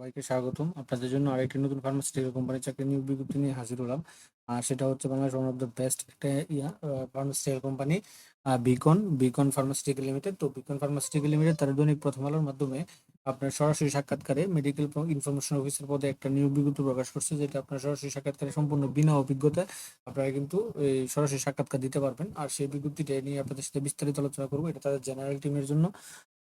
সবাইকে স্বাগতম। আপনাদের জন্য আরেকটি নতুন ফার্মাসিউটিক্যাল কোম্পানির চাকরি নিয়োগ বিজ্ঞপ্তি নিয়ে হাজির হলাম। আর সেটা হচ্ছে Bangladesh one of the best একটা, yeah pharmaceutical company Beacon Beacon pharmaceutical limited তো বিকন ফার্মাসিউটিক্যাল লিমিটেড তার দৈনিক প্রথম আলোর মাধ্যমে আপনার সরাসরি সাক্ষাৎকারে মেডিকেল ইনফরমেশন অফিসার পদে একটা নিয়োগ বিজ্ঞপ্তি প্রকাশ করছে, যেটা আপনার সরাসরি সাক্ষাৎকারে সম্পূর্ণ বিনা অভিজ্ঞতায় আপনারা কিন্তু এই সরাসরি সাক্ষাৎকার দিতে পারবেন। আর সেই বিজ্ঞপ্তিটা নিয়ে আপনাদের সাথে বিস্তারিত আলোচনা করব। এটা তাদের জেনারেল টিমের জন্য।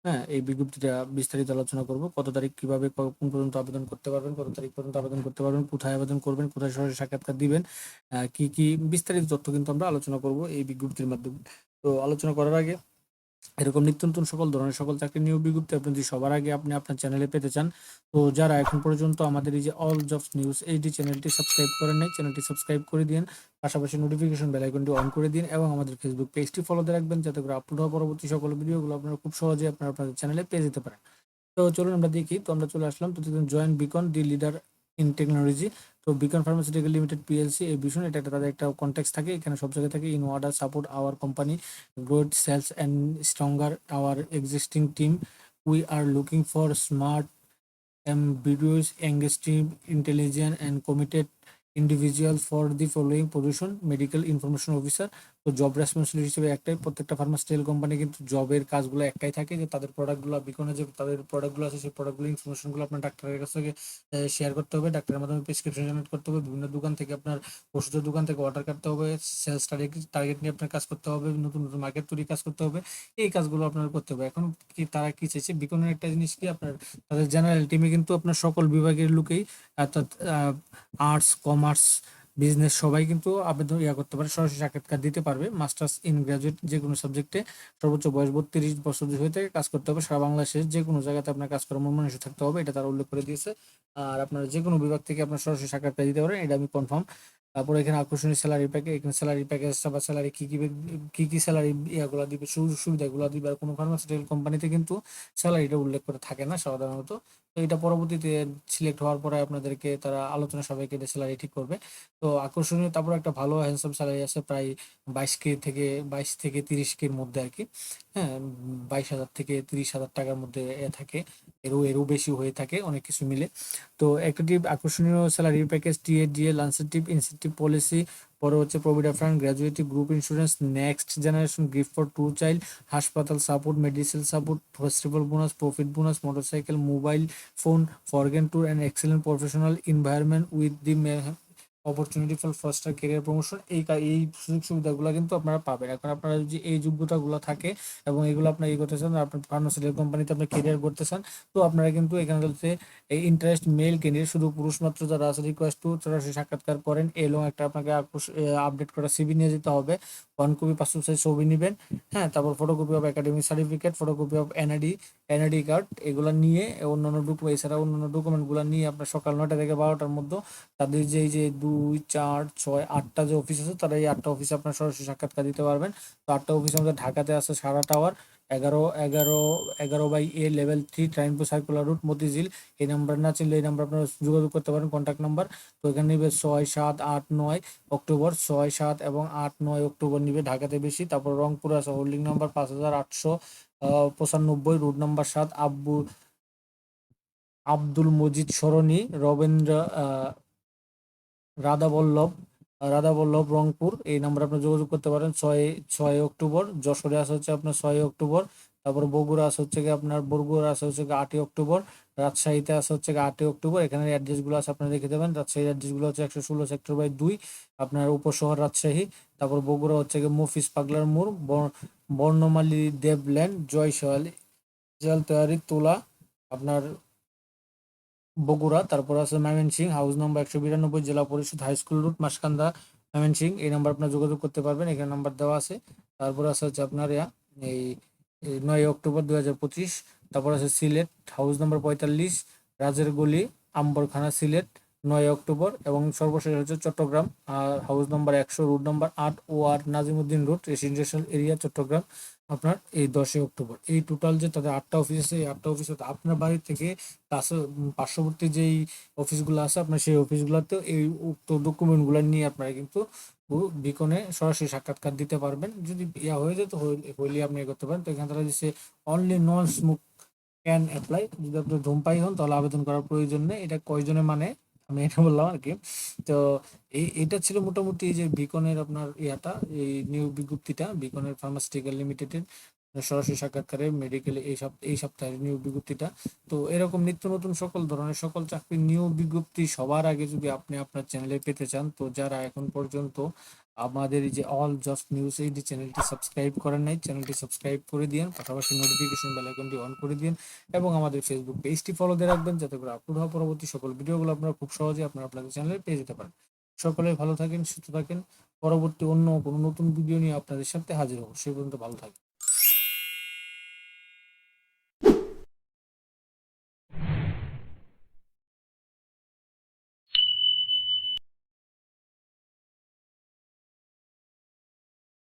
হ্যাঁ এই বিজ্ঞপ্তিটা বিস্তারিত আলোচনা করব। কত তারিখ কীভাবে কোন পর্যন্ত আবেদন করতে পারবেন, কত তারিখ পর্যন্ত আবেদন করতে পারবেন, কোথায় আবেদন করবেন, কোথায় সরাসরি সাক্ষাৎকার দিবেন কি কি বিস্তারিত তথ্য কিন্তু আমরা আলোচনা করব এই বিজ্ঞপ্তির মাধ্যমে। তো আলোচনা করার আগে এরকম নিত্য নতুন সকল ধরনের সকল চাকরি নিয়োগ বিজ্ঞপ্তি আপনি যদি সবার আগে আপনি আপনার চ্যানেলে পেতে চান, তো যারা এখন পর্যন্ত আমাদের এই যে অল জবস নিউজ এইচডি চ্যানেলটি সাবস্ক্রাইব করেন নাই চ্যানেলটি সাবস্ক্রাইব করে দিন, পাশাপাশি নোটিফিকেশন বেল আইকনটি অন করে দিন এবং আমাদের ফেসবুক পেজটি ফলোতে রাখবেন যাতে করে আপলোড হওয়া পরবর্তী সকল ভিডিওগুলো আপনারা খুব সহজে আপনারা আপনাদের চ্যানেলে পেয়ে যেতে পারেন। তো চলুন আমরা দেখি, তো আমরা চলে আসলাম তো join Beacon the leader in technology তো বিকন ফার্মাসিউটিক্যাল লিমিটেড পিএলসি এই ভীষণ এটা একটা তাদের একটা কন্ট্যাক্ট থাকে। এখানে সব জায়গায় থাকে in order support our company growth sales and stronger our existing team we are looking for smart ambitious, engaging, intelligent, and committed individual for the following position medical information officer তো job responsibility হিসেবে একটাই, প্রত্যেকটা ফার্মাস্টিক্যাল company কিন্তু জবের কাজগুলো একটাই থাকে যে তাদের প্রোডাক্টগুলো বিকনে যে তাদের প্রোডাক্টগুলো আছে, সেই প্রোডাক্টগুলো ইনফরমেশনগুলো আপনার ডাক্তারের কাছ থেকে শেয়ার করতে হবে, ডাক্তারের মাধ্যমে প্রেসক্রিপশন জেনারেট করতে হবে, বিভিন্ন দোকান থেকে আপনার ওষুধের দোকান থেকে অর্ডার কাটতে হবে সেলস টার্গেট টার্গেট নিয়ে আপনার কাজ করতে হবে, নতুন নতুন মার্কেট তৈরি কাজ করতে হবে, এই কাজগুলো আপনার করতে হবে। এখন কি তারা কি চাইছে? বিকনের একটা জিনিস কি? আপনার, তাদের জেনারেল টিমে কিন্তু আপনার সকল বিভাগের লোকেই, অর্থাৎ আর্টস কমার্স বিজনেস সবাই কিন্তু আবেদন ইয়া করতে পারে, সরাসরি সাক্ষাৎকার দিতে পারবে। মাস্টার্স ইন গ্রাজুয়েট যে কোনো সাবজেক্টে সর্বোচ্চ বয়স বত্রিশ বছর হয়ে থেকে কাজ করতে হবে। সারা বাংলাদেশের যে কোনো জায়গাতে আপনার কাজ করার মন থাকতে হবে, এটা তারা উল্লেখ করে দিয়েছে। আর আপনারা যে কোনো বিভাগ থেকে আপনার সরাসরি সাক্ষাৎকার দিতে পারেন, এটা আমি কনফার্ম তারপরে এখানে আকর্ষণীয় স্যালারি প্যাকেজ এখানে স্যালারি প্যাকেজটা বা স্যালারি কি কি কি কি স্যালারি ইয়াগুলো দিবে, সুযোগ সুবিধাগুলো দিবে, আর কোনো ফার্মাসিউটিক্যাল কোম্পানিতে কিন্তু স্যালারিটা উল্লেখ করে থাকে না সাধারণত। এটা পরবর্তীতে সিলেক্ট হওয়ার পরে আপনাদেরকে তারা আলোচনা সবাইকে এটা স্যালারি ঠিক করবে। তো আকর্ষণীয় তারপর একটা ভালো হ্যান্ডসাম স্যালারি আছে প্রায় বাইশ কে থেকে, বাইশ থেকে তিরিশ কের মধ্যে আর কি হ্যাঁ বাইশ হাজার থেকে তিরিশ হাজার টাকার মধ্যে থাকে। এরও এরও বেশি হয়ে থাকে, অনেক কিছু মিলে। তো একটা টিপ আকর্ষণীয় স্যালারি প্যাকেজ টিএ ডিএ লান্সেটিভ ইনসেন্টিভ পলিসি পরে হচ্ছে provident fund gratuity group insurance, next generation gift for two child, হাসপাতাল support, medicine support, festival bonus, profit bonus, motorcycle, mobile phone, foreign tour and excellent professional environment with the opportunity for faster career promotion এই এই সুযোগ সুবিধাগুলো কিন্তু আপনারা পাবেন। এখন আপনারা যদি এই যোগ্যতাগুলো থাকে এবং এগুলো আপনার এই করতে চান, আপনার ফার্মাসিউটিক্যাল কোম্পানিতে আপনি ক্যারিয়ার করতে চান, তো আপনারা কিন্তু এখানে হচ্ছে এই ইন্টারেস্ট মেল ক্যান্ডিডেট শুধু পুরুষ মাত্র যারা আছে রিকোয়েস্ট টু সরাসরি সাক্ষাৎকার করেন এবং একটা আপনাকে আপডেট করা সিবি নিয়ে যেতে হবে। ওয়ান কপি পাসপোর্ট সাইজ ছবি নেবেন হ্যাঁ তারপর photocopy of academic certificate photocopy of NID NID card এগুলো নিয়ে, অন্যান্য ডকুমেন্ট এছাড়া অন্যান্য ডকুমেন্টগুলো নিয়ে আপনার সকাল নয়টা থেকে বারোটার মধ্যে তাদের যে যে দুই, চার, ছয়, আটটা যে অফিস আছে, তারা এই আটটা অফিসে আপনার সরাসরি সাক্ষাৎকার দিতে পারবেন। তো আটটা অফিস আমাদের ঢাকাতে আছে সারা টাওয়ার এগারো এগারো এগারো বাই এ লেভেল থ্রি ট্রাইনপুর সার্কুলার রুট মতিঝিল। এই নাম্বার না চিনলে এই নাম্বার আপনারা যোগাযোগ করতে পারেন কন্ট্যাক্ট নাম্বার তো এখানে নিবে ছয় সাত আট নয় অক্টোবর ছয় সাত এবং আট নয় অক্টোবর নিবে ঢাকাতে বেশি। তারপর রংপুর আছে হোল্ডিং নাম্বার পাঁচ হাজার আটশো পঁচানব্বই রুট নাম্বার সাত আব্বু আব্দুল মজিদ সরণি রবীন্দ্র আহ, রাধাবল্লভ রাধাবল্লভ রংপুর এই নাম্বারে আপনি যোগাযোগ করতে পারেন। ছয় ছয় অক্টোবর, যশোরে আসা হচ্ছে আপনার ছয় অক্টোবর। তারপর বগুড়া আসা হচ্ছে গিয়ে আপনার, বগুড়া আসা হচ্ছে গিয়ে আটই অক্টোবর। রাজশাহীতে আসা হচ্ছে গিয়ে আটই অক্টোবর। এখানে অ্যাড্রেসগুলো আছে, আপনারা দেখে দেবেন। রাজশাহীর অ্যাড্রেসগুলো হচ্ছে একশো ষোলো সেক্টর বাই দুই, আপনার উপশহর রাজশাহী। তারপর বগুড়া হচ্ছে গিয়ে মফিস পাগলার মোড় বর- বর্ণমালী দেবল্যান্ড জয় সোয়াল জল তৈয়ারি, তোলা, আপনার বগুড়া, তারপর আছে ময়মনসিং হাউস নম্বর একশো বিরানব্বই, Zila Parishad high school route Maskanda Mymensingh এই নাম্বার আপনার যোগাযোগ করতে পারবেন, এখানে নাম্বার দেওয়া আছে। তারপর আছে হচ্ছে আপনার এই নয় অক্টোবর দু হাজার পঁচিশ। তারপর আছে সিলেট হাউস নম্বর পঁয়তাল্লিশ রাজের গলি আম্বরখানা, সিলেট। নয় অক্টোবর এবং সর্বশেষ হচ্ছে চট্টগ্রাম হাউস নম্বর একশো রুট নম্বর আট O R Nazimuddin road residential area Chattogram, আপনার এই দশই অক্টোবর। এই টোটাল যে তাদের আটটা অফিস আছে, এই আটটা অফিস আপনার বাড়ি থেকে পার্শ্ববর্তী যেই অফিসগুলো আছে, আপনার সেই অফিসগুলোতেও এই উক্ত ডকুমেন্টগুলো নিয়ে আপনারা কিন্তু বিকনে সরাসরি সাক্ষাৎকার দিতে পারবেন। যদি ইয়া হয়ে যেত হইলে আপনি করতে পারেন। তো এখানে তারা দিচ্ছে only non smoke can apply যদি আপনি ধূমপাই হন, তাহলে আবেদন করার প্রয়োজন নেই। এটা কয়জনে মানে? আমি এটা বললাম আর কি তো এই এটা ছিল মোটামুটি যে বিকনের আপনার ইয়াটা, এই নিউ বিজ্ঞপ্তিটা বিকনের ফার্মাসিউটিক্যাল লিমিটেডের সরাসরি সাক্ষাৎকারে মেডিকেল এই সপ্তাহ এই সপ্তাহের নিয়োগ বিজ্ঞপ্তিটা। তো এরকম নিত্য নতুন সকল ধরনের সকল চাকরির নিয়োগ বিজ্ঞপ্তি সবার আগে যদি আপনি আপনার চ্যানেলে পেতে চান, তো যারা এখন পর্যন্ত আমাদের এই যে অল জাস্ট নিউজ এই যে চ্যানেলটি সাবস্ক্রাইব করেন নাই চ্যানেলটি সাবস্ক্রাইব করে দিন পাশাপাশি নোটিফিকেশন বেল আইকনটি অন করে দিন এবং আমাদের ফেসবুক পেজটি ফলো দিয়ে রাখবেন যাতে করে আপলোড হওয়া পরবর্তী সকল ভিডিওগুলো আপনারা খুব সহজে আপনার আপনাদের চ্যানেলে পেয়ে যেতে পারেন। সকলে ভালো থাকেন, সুস্থ থাকেন। পরবর্তী অন্য কোনো নতুন ভিডিও নিয়ে আপনাদের সাথে হাজির হব। সে পর্যন্ত ভালো থাকেন